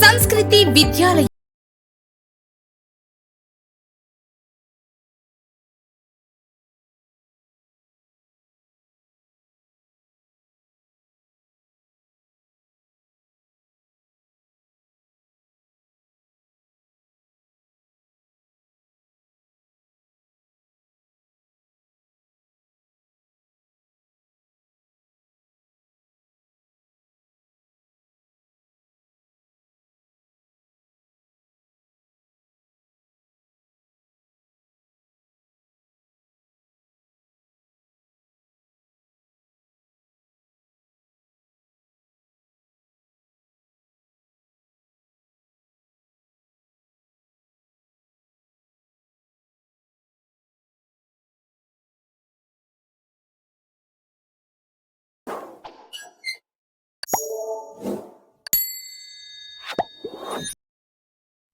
సంస్కృతి విద్యాలయం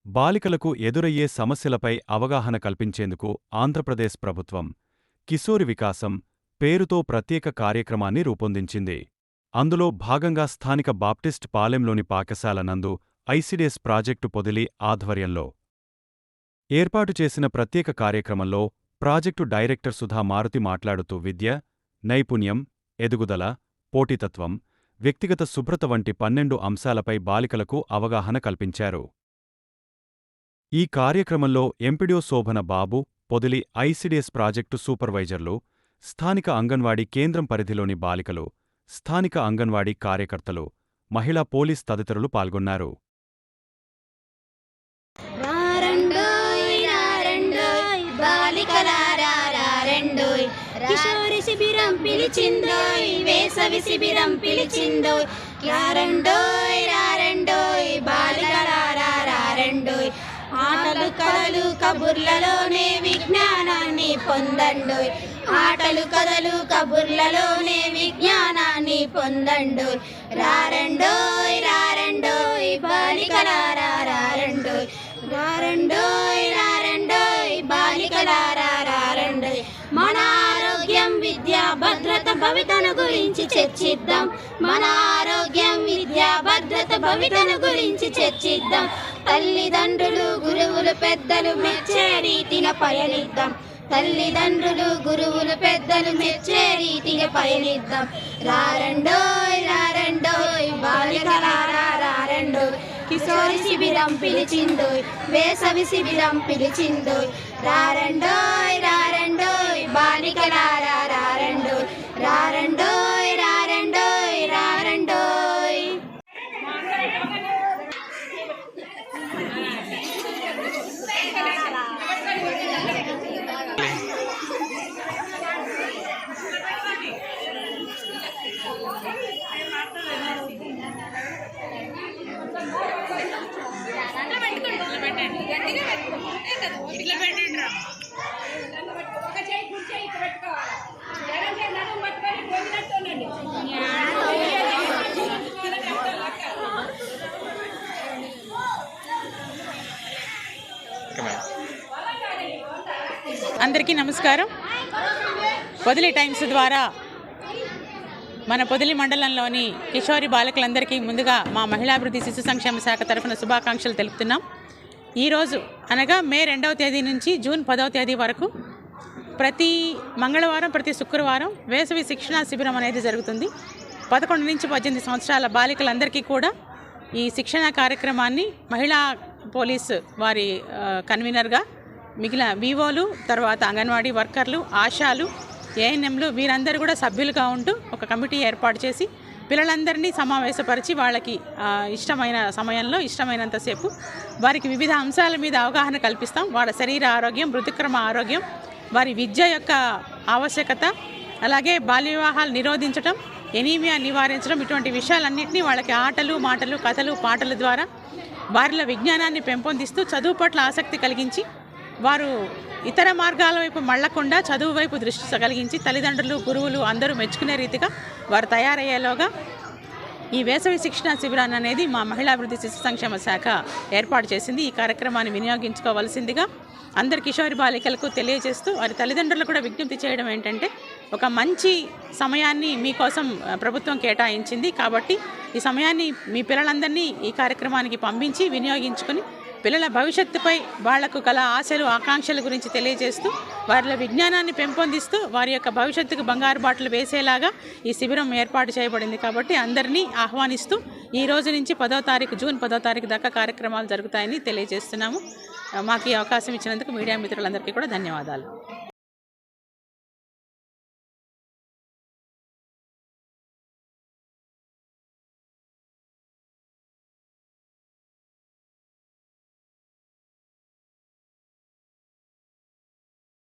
బాలికలకు ఎదురయ్యే సమస్యలపై అవగాహన కల్పించేందుకు ఆంధ్రప్రదేశ్ ప్రభుత్వం కిశోరి వికాసం పేరుతో ప్రత్యేక కార్యక్రమాన్ని రూపొందించింది. అందులో భాగంగా స్థానిక బాప్టిస్ట్ పాలెంలోని పాకశాల నందు ఐసిడెస్ ప్రాజెక్టు పొదిలి ఆధ్వర్యంలో ఏర్పాటు చేసిన ప్రత్యేక కార్యక్రమంలో ప్రాజెక్టు డైరెక్టర్ సుధా మారుతి మాట్లాడుతూ విద్య నైపుణ్యం ఎదుగుదల పోటీతత్వం వ్యక్తిగత శుభ్రత వంటి పన్నెండు అంశాలపై బాలికలకు అవగాహన కల్పించారు. ఈ కార్యక్రమంలో M P D O Shobhana Babu Podili I C D S project సూపర్వైజర్లు స్థానిక అంగన్వాడీ కేంద్రం పరిధిలోని బాలికలు స్థానిక అంగన్వాడీ కార్యకర్తలు మహిళా పోలీస్ తదితరులు పాల్గొన్నారు. కిషోరి శిబిరం పిలిచిందోయ్ వేసవి శిబిరం పిలిచిందోయ్. రారండోయ్ రారండోయ్ ఆటలు కథలు కబుర్లలోనే విజ్ఞానాన్ని పొందండోయ్. ఆటలు కథలు కబుర్లలోనే విజ్ఞానాన్ని పొందండు రారండోయ్ రారండోయ్ బాలికలారా రారండోయ్. రారండోయ్ రారండోయ్ బాలికలారా రారండోయ్. మన ఆరోగ్యం విద్య భద్రత భవితను గురించి చర్చిద్దాం. మన భారత భవితను గురించి చర్చిద్దాం. తల్లిదండ్రులు గురువులు పెద్దలు మెచ్చే రీతిన పయనిద్దాం. తల్లిదండ్రులు గురువులు పెద్దలు మెచ్చే రీతిగా పయనిద్దాం. రారండోయ్ రారండోయ్ బాలికలారా రారండోయ్. కిశోరి శిబిరం పిలిచిందోయ్ వేసవి శిబిరం పిలిచిందోయ్. రారండోయ్ రారండోయ్ బాలికలారా అందరికీ నమస్కారం. వదిలే టైమ్స్ ద్వారా మన పొదిలి మండలంలోని కిషోరి బాలకులందరికీ ముందుగా మా మహిళాభివృద్ధి శిశు సంక్షేమ శాఖ తరఫున శుభాకాంక్షలు తెలుపుతున్నాం. ఈరోజు అనగా మే రెండవ తేదీ నుంచి జూన్ పదవ తేదీ వరకు ప్రతి మంగళవారం ప్రతి శుక్రవారం వేసవి శిక్షణా శిబిరం అనేది జరుగుతుంది. పదకొండు నుంచి పద్దెనిమిది సంవత్సరాల బాలికలందరికీ కూడా ఈ శిక్షణ కార్యక్రమాన్ని మహిళా పోలీసు వారి కన్వీనర్గా మిగిలిన వివోలు తర్వాత అంగన్వాడీ వర్కర్లు ఆశాలు ఏఎన్ఎంలు వీరందరూ కూడా సభ్యులుగా ఉంటూ ఒక కమిటీ ఏర్పాటు చేసి పిల్లలందరినీ సమావేశపరిచి వాళ్ళకి ఇష్టమైన సమయంలో ఇష్టమైనంతసేపు వారికి వివిధ అంశాల మీద అవగాహన కల్పిస్తాం. వాళ్ళ శరీర ఆరోగ్యం మృతిక్రమ ఆరోగ్యం వారి విద్య యొక్క ఆవశ్యకత అలాగే బాల్య వివాహాలు నిరోధించడం ఎనీమియా నివారించడం ఇటువంటి విషయాలన్నింటినీ వాళ్ళకి ఆటలు మాటలు కథలు పాటల ద్వారా వారిలో విజ్ఞానాన్ని పెంపొందిస్తూ చదువు పట్ల ఆసక్తి కలిగించి వారు ఇతర మార్గాల వైపు మళ్ళకుండా చదువు వైపు దృష్టి కలిగించి తల్లిదండ్రులు గురువులు అందరూ మెచ్చుకునే రీతిగా వారు తయారయ్యేలోగా ఈ వేసవి శిక్షణ శిబిరాన్ని అనేది మా మహిళాభివృద్ధి శిశు సంక్షేమ శాఖ ఏర్పాటు చేసింది. ఈ కార్యక్రమాన్ని వినియోగించుకోవలసిందిగా అందరి కిషోరి బాలికలకు తెలియజేస్తూ వారి తల్లిదండ్రులు కూడా విజ్ఞప్తి చేయడం ఏంటంటే ఒక మంచి సమయాన్ని మీకోసం ప్రభుత్వం కేటాయించింది కాబట్టి ఈ సమయాన్ని మీ పిల్లలందరినీ ఈ కార్యక్రమానికి పంపించి వినియోగించుకొని పిల్లల భవిష్యత్తుపై వాళ్ళకు కల ఆశలు ఆకాంక్షల గురించి తెలియజేస్తూ వారిలో విజ్ఞానాన్ని పెంపొందిస్తూ వారి యొక్క భవిష్యత్తుకు బంగారు బాటలు వేసేలాగా ఈ శిబిరం ఏర్పాటు చేయబడింది కాబట్టి అందరినీ ఆహ్వానిస్తూ ఈ రోజు నుంచి పదో తారీఖు జూన్ పదో తారీఖు దాకా కార్యక్రమాలు జరుగుతాయని తెలియజేస్తున్నాము. మాకు ఈ అవకాశం ఇచ్చినందుకు మీడియా మిత్రులందరికీ కూడా ధన్యవాదాలు.